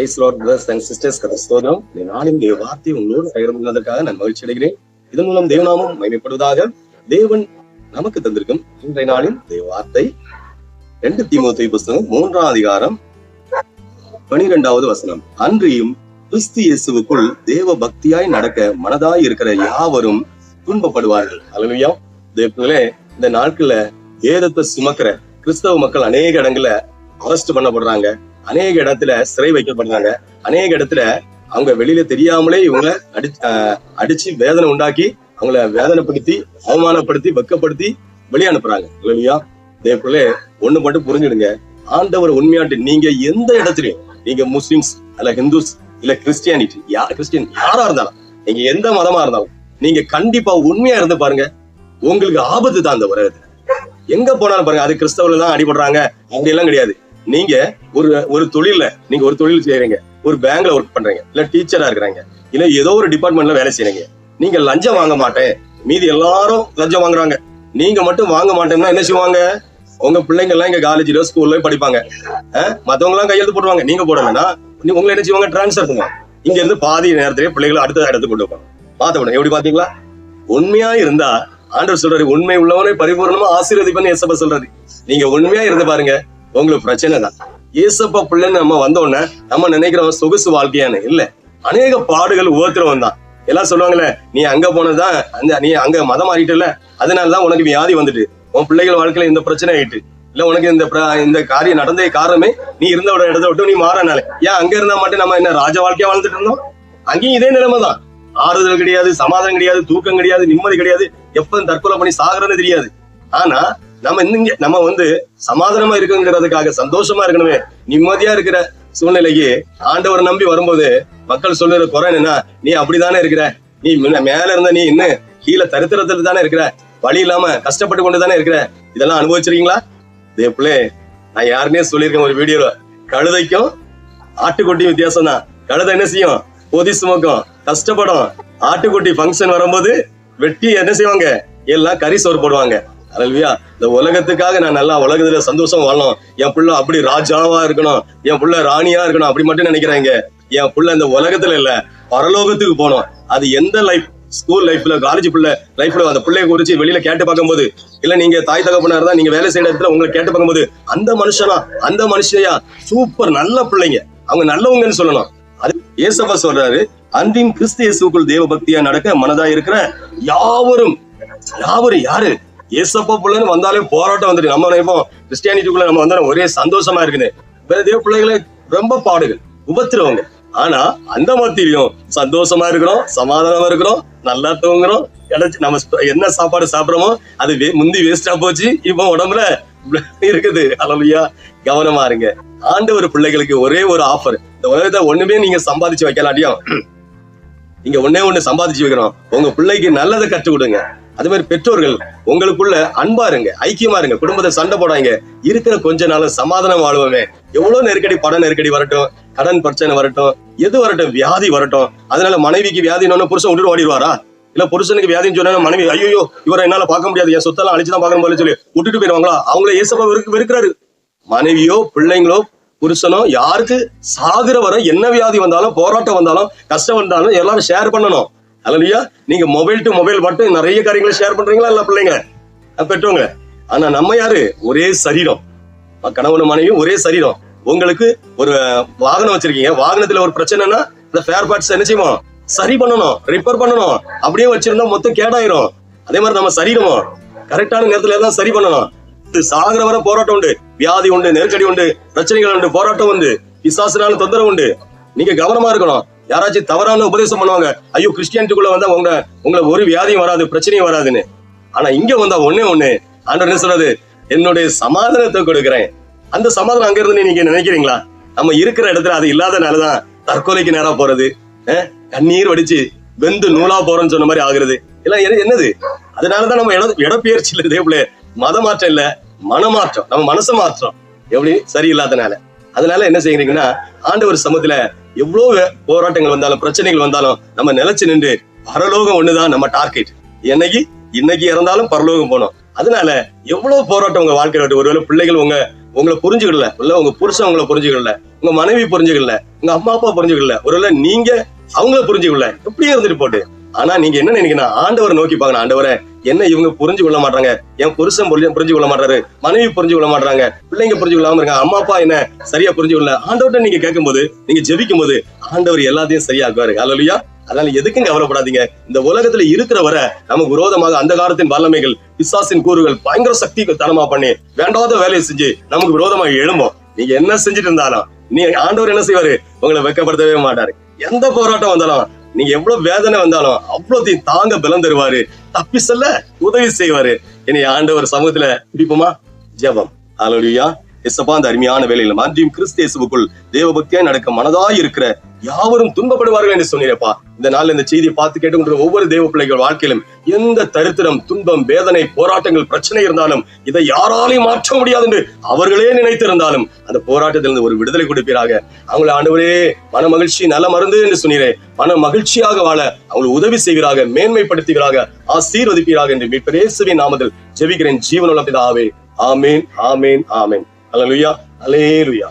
Praise lord brothers and sisters கதை ஸ்தோத்திரம். இந்த நாளின் தேவ வார்த்தை உங்களோடு பகிர்ந்து பகிர்ந்ததற்காக நான் மகிழ்ச்சி அடைகிறேன் இதன் மூலம் தேவநாமம் மகிமைப்படுவதாக தேவன் நமக்கு தந்திருக்கும் இன்றைய நாளின் தேவ வார்த்தை. ரெண்டு தீமோத்தை புஸ்தகம் மூன்றாம் அதிகாரம் பனிரெண்டாவது வசனம். அன்றியும் கிறிஸ்து இயேசுவுக்குள் தேவ பக்தியாய் நடக்க மனதாய் இருக்கிற யாவரும் துன்பப்படுவார்கள். அல்லவையா தேவங்களே இந்த நாட்கள்ல ஏதத்தை சுமக்கிற கிறிஸ்தவ மக்கள் அநேக இடங்கள்ல அரெஸ்ட் பண்ணப்படுறாங்க. அநேக இடத்துல சிறை வைக்கப்படுறாங்க அநேக இடத்துல அவங்க வெளியில தெரியாமலே இவங்களை அடி அடிச்சு வேதனை உண்டாக்கி அவங்கள வேதனைப்படுத்தி அவமானப்படுத்தி வெக்கப்படுத்தி வெளியே அனுப்புறாங்க. இல்லையா? ஒண்ணு மட்டும் புரிஞ்சுடுங்க. ஆண்டவர் உண்மையாட்டு நீங்க எந்த இடத்துலயும் நீங்க முஸ்லிம்ஸ் இல்ல ஹிந்துஸ் இல்ல கிறிஸ்டியானிட்டி யார் கிறிஸ்டியன் யாரா இருந்தாலும் நீங்க எந்த மதமா இருந்தாலும் நீங்க கண்டிப்பா உண்மையா இருந்து பாருங்க. உங்களுக்கு ஆபத்து தான் அந்த உலகத்துல. எங்க போனாலும் பாருங்க அது கிறிஸ்தவர்கள் தான் அடிபடுறாங்க. அப்படி எல்லாம் கிடையாது. நீங்க ஒரு ஒரு தொழில நீங்க ஒரு தொழில் செய்யறீங்க ஒரு பேங்க்ல ஒர்க் பண்றீங்க இல்ல டீச்சரா இருக்கிறாங்க இல்ல ஏதோ ஒரு டிபார்ட்மெண்ட்ல வேலை செய்யறீங்க நீங்க லஞ்சம் வாங்க மாட்டேன். மீதி எல்லாரும் லஞ்சம் வாங்குறாங்க. நீங்க மட்டும் வாங்க மாட்டேன்னா என்ன செய்வாங்க? உங்க பிள்ளைங்க எல்லாம் இங்க காலேஜ்ல ஸ்கூல்ல படிப்பாங்க. மத்தவங்க எல்லாம் கையெழுத்து போடுவாங்க நீங்க போடலன்னா நீ உங்களை என்ன செய்வாங்க? டிரான்ஸ்ஃபர் பண்ணுவாங்க. இங்க இருந்து பாதி நேரத்திலேயே பிள்ளைகளை அடுத்த இடத்துக்கு கொண்டு போவாங்க பார்த்த உடனே எப்படி பாத்தீங்களா உண்மையா இருந்தா ஆண்டவர் சொல்றாரு உண்மை உள்ளவனை பரிபூர்ணமா ஆசீர்வதிப்பன்னு எஸ்எப்ப சொல்றாரு. நீங்க உண்மையா இருந்து பாருங்க. உங்களுக்கு பிரச்சனை தான். ஏசப்பா பிள்ளைன்னு நம்ம வந்த உடனே நம்ம நினைக்கிறோம் சொகுசு வாழ்க்கையான்னு இல்ல? அநேக பாடுகள் ஒவ்வொருத்தரும் தான். எல்லாம் சொல்லுவாங்கல்ல நீ அங்க போனதுதான் அந்த நீ அங்க மதம் மாறிட்டல அதனாலதான் உனக்கு வியாதி வந்துட்டு. உன் பிள்ளைகள் வாழ்க்கையில இந்த பிரச்சனை ஆயிட்டு. இல்ல உனக்கு இந்த இந்த காரியம் நடந்த காரணமே நீ இருந்த ஒரு இடத்த விட்டு நீ மாறனால. ஏன் அங்க இருந்தா மட்டும் நம்ம என்ன ராஜ வாழ்க்கையா வாழ்ந்துட்டு இருந்தோம்? அங்கேயும் இதே நிலைமை தான். ஆறுதல் கிடையாது சமாதானம் கிடையாது தூக்கம் கிடையாது நிம்மதி கிடையாது. எப்ப தற்கொலை பண்ணி சாகுறதுன்னு தெரியாது. ஆனா நம்ம இங்க நம்ம வந்து சமாதானமா இருக்குங்கிறதுக்காக சந்தோஷமா இருக்கணுமே. நிம்மதியா இருக்கிற சூழ்நிலைக்கு ஆண்டவரை நம்பி வரும்போது மக்கள் சொல்லுற குறை என்னன்னா நீ அப்படிதானே இருக்கிற? நீ முன்ன மேல இருந்த நீ இன்னும் கீழே தரித்திரத்துல தானே இருக்கிற? வழி இல்லாம கஷ்டப்பட்டு கொண்டு தானே இருக்கிற? இதெல்லாம் அனுபவிச்சிருக்கீங்களா? தேப்பிளே நான் யாருன்னே சொல்லியிருக்கேன் ஒரு வீடியோல கழுதைக்கும் ஆட்டுக்குட்டியும் வித்தியாசம் தான். கழுதை என்ன செய்யும்? பொதி சுமக்கும். கஷ்டப்படும். ஆட்டுக்குட்டி ஃபங்க்ஷன் வரும்போது வெட்டி என்ன செய்வாங்க? எல்லாம் கறி சோறு போடுவாங்க. அல்வியா இந்த உலகத்துக்காக நான் நல்லா உலகத்துல சந்தோஷம் வாழணும். என் புள்ள அப்படி ராஜாவா இருக்கணும். என் புள்ள ராணியா இருக்கணும் அப்படி மட்டும் நினைக்கிறாங்க. என் புள்ள இந்த உலகத்துல இல்ல பரலோகத்துக்கு போனோம். அது எந்த லைஃப் ஸ்கூல் லைஃப்ல காலேஜ் பிள்ளை லைஃப்ல அந்த பிள்ளைய குறிச்சு வெளியில கேட்டு பார்க்கும்போது இல்ல நீங்க தாய் தகப்பனா இருந்தா நீங்க வேலை செய்யற இடத்துல உங்களை கேட்டு பார்க்கும்போது அந்த மனுஷனா அந்த மனுஷையா சூப்பர் நல்ல பிள்ளைங்க. அவங்க நல்லவங்கன்னு சொல்லணும். அது ஏசப்பா சொல்றாரு அன்பின் கிறிஸ்து இயேசுக்குள் தேவ பக்தியா நடக்க மனதா இருக்கிற யாவரும் யாவரும் யாரு? ஏசப்பா பிள்ளைன்னு வந்தாலே போராட்டம் வந்துருக்கு நம்ம நினைப்போம் கிறிஸ்டியானிட்டிக்குள்ள நம்ம வந்தாலும் ஒரே சந்தோஷமா இருக்குது. வேற தேவ பிள்ளைகளை ரொம்ப பாடுகள் உபத்திரவங்க. ஆனா அந்த மத்தியிலையும் சந்தோஷமா இருக்கிறோம் சமாதானமா இருக்கிறோம் நல்லா தூங்குறோம். கிடைச்சு நம்ம என்ன சாப்பாடு சாப்பிடுறோமோ அது வே- முந்தி வேஸ்டா போச்சு இப்போ உடம்புல இருக்குது. அலலுயா கவனமா இருங்க. ஆண்டவர் பிள்ளைகளுக்கு ஒரே ஒரு ஆஃபர் இந்த உலகத்தை ஒண்ணுமே நீங்க சம்பாதிச்சு வைக்கலாட்டியும். நீங்க ஒன்னே ஒண்ணு சம்பாதிச்சு வைக்கிறோம் உங்க பிள்ளைக்கு நல்லதை கற்றுக் கொடுங்க. அதே மாதிரி பெற்றோர்கள் உங்களுக்குள்ள அன்பா இருங்க ஐக்கியமா இருங்க குடும்பத்தை சண்டை போடாங்க இருக்கிற கொஞ்ச நாள் சமாதானம் வாழ்வோமே. எவ்வளவு நெருக்கடி பட நெருக்கடி வரட்டும் கடன் பிரச்சனை வரட்டும் எது வரட்டும் வியாதி வரட்டும். அதனால மனைவிக்கு வியாதினோன்னு புருஷன் விட்டுட்டு ஓடிடுவாரா? இல்ல புருஷனுக்கு வியாதின்னு சொன்னா மனைவி ஐயோ இவரை என்னால பார்க்க முடியாது என் சொத்தெல்லாம் அழிச்சுதான் பார்க்க முடியாது சொல்லி விட்டுட்டு போயிருவாங்களா அவங்கள ஏசப்பா வெறுக்கிறாரு. மனைவியோ பிள்ளைங்களோ புருஷனோ யாருக்கு சாகுற வர என்ன வியாதி வந்தாலும் போராட்டம் வந்தாலும் கஷ்டம் வந்தாலும் எல்லாரும் ஷேர் பண்ணணும். அலலியா நீங்க மொபைல் டு மொபைல் மட்டும் நிறைய காரியங்களை ஷேர் பண்றீங்களா இல்ல பிள்ளைங்க? பெற்றவங்க ஆனா நம்ம யாரு? ஒரே சரீரம். கணவன் மனைவியும் ஒரே சரீரம். உங்களுக்கு ஒரு வாகனம் வச்சிருக்கீங்க. வாகனத்துல ஒரு பிரச்சனைனா இந்த ஃபேர் பார்ட்ஸ் என்ன செய்வோம்? சரி பண்ணணும் ரிப்பேர் பண்ணணும். அப்படியே வச்சிருந்தா மொத்தம் கேடாயிரும். அதே மாதிரி நம்ம சரீரமும் கரெக்டான நேரத்துல தான் சரி பண்ணணும். இது சாகிற வரை போராட்டம் உண்டு. வியாதி உண்டு நெருக்கடி உண்டு பிரச்சனைகள் உண்டு போராட்டம் உண்டு. பிசாசுனால தொந்தரவு உண்டு. நீங்க கவனமா இருக்கணும். யாராச்சும் தவறான உபதேசம் பண்ணுவாங்க ஐயோ கிறிஸ்டியானிட்டிக்குள்ள வந்தா உங்க உங்களை ஒரு வியாதியும் வராது பிரச்சனையும் வராதுன்னு. ஆனா இங்க வந்தா ஒண்ணே ஒண்ணு. ஆண்டவர் என்ன சொல்றது என்னுடைய சமாதானத்தை கொடுக்குறேன். அந்த சமாதானம் அங்க இருந்து நீங்க நினைக்கிறீங்களா? நம்ம இருக்கிற இடத்துல அது இல்லாதனாலதான் தற்கொலைக்கு நேரா போறது. கண்ணீர் வடிச்சு வெந்து நூலா போறோம்னு சொன்ன மாதிரி ஆகுறது. எல்லாம் என்னது? அதனாலதான் நம்ம இட இடப்பெயர்ச்சி இல்லை இதே போல மத மாற்றம் இல்ல மனமாற்றம். நம்ம மனசு மாற்றம் எப்படி? சரியில்லாதனால. அதனால என்ன செய்யறீங்கன்னா ஆண்டவர் சமத்துல எவ்வளவு போராட்டங்கள் வந்தாலும் பிரச்சனைகள் வந்தாலும் நம்ம நிலைச்சு நின்று பரலோகம் ஒண்ணுதான் நம்ம டார்கெட் என்னைக்கு? இன்னைக்கு இறந்தாலும் பரலோகம் போனோம். அதனால எவ்வளவு போராட்டம் உங்க வாழ்க்கையில ஒருவேளை பிள்ளைகள் உங்க உங்களை புரிஞ்சுக்கல. இல்ல உங்க புருஷன் உங்களை புரிஞ்சுக்கல. உங்க மனைவி புரிஞ்சுக்கல. உங்க அம்மா அப்பா புரிஞ்சுக்கல. ஒருவேளை நீங்க அவங்கள புரிஞ்சுக்கல. எப்படியே இருந்துட்டு போட்டு. ஆனா நீங்க என்ன நினைக்கணும் ஆண்டவரை நோக்கி பாக்கணும் ஆண்டவரை என்ன இவங்க புரிஞ்சு கொள்ள மாட்டாங்க என் புருஷன் புரிஞ்சு புரிஞ்சு கொள்ள மாட்டாரு மனைவி புரிஞ்சு கொள்ள மாட்டாங்க பிள்ளைங்க புரிஞ்சு கொள்ளாம இருக்காங்க. அம்மா அப்பா என்ன சரியா புரிஞ்சு கொள்ள ஆண்டவர்கிட்ட நீங்க கேட்கும்போது நீங்க ஜெபிக்கும் போது ஆண்டவர் எல்லாத்தையும் சரியாக்குவாரு. அல்லையா அதனால எதுக்கும் கவலைப்படாதீங்க? இந்த உலகத்துல இருக்கிற வரை நமக்கு விரோதமாக அந்த காலத்தின் வல்லமைகள் பிசாசின் கூறுகள் பயங்கர சக்தி தனமா பண்ணி வேண்டாத வேலையை செஞ்சு நமக்கு விரோதமாக எழும்போம். நீங்க என்ன செஞ்சுட்டு இருந்தாலும் நீ ஆண்டவர் என்ன செய்வாரு? உங்களை வெக்கப்படுத்தவே மாட்டாரு. எந்த போராட்டம் வந்தாலும் நீங்க எவ்வளவு வேதனை வந்தாலும் அவ்வளோத்தையும் தாங்க பலம் தருவாரு. தப்பி செல்ல உதவி செய்வாரு. என்னை ஆண்டவர் சமூகத்துல பிடிப்போமா? ஜெபம். ஹalleluya எசப்பா அந்த அருமையான வேலையில மாற்றியும் கிறிஸ்தேசுக்குள் தேவபக்தியா நடக்க மனதாய் இருக்கிற யாவரும் துன்பப்படுவார்கள் என்று சொன்னீரப்பா. இந்த நாள் இந்த செய்தியை பார்த்து கேட்டுக்கொண்டு ஒவ்வொரு தேவ பிள்ளைகள் வாழ்க்கையிலும் எந்த தரித்திரம் துன்பம் வேதனை போராட்டங்கள் பிரச்சனை இருந்தாலும் இதை யாராலையும் மாற்ற முடியாது என்று அவர்களே நினைத்திருந்தாலும் அந்த போராட்டத்திலிருந்து ஒரு விடுதலை கொடுப்பீராக. அவங்களை ஆண்டவரே மன மகிழ்ச்சி நல்ல மருந்து என்று சொன்னீரே. மன மகிழ்ச்சியாக வாழ அவங்களை உதவி செய்வீராக மேன்மைப்படுத்துகிறாக ஆசீர்வதிப்பீராக என்று மீட்பரேசுவின் நாமத்தில் ஜெபிக்கிறேன். ஜீவனுள்ள பிதாவே. ஆமேன் ஆமேன் ஆமேன். அல்லேலூயா அல்லேலூயா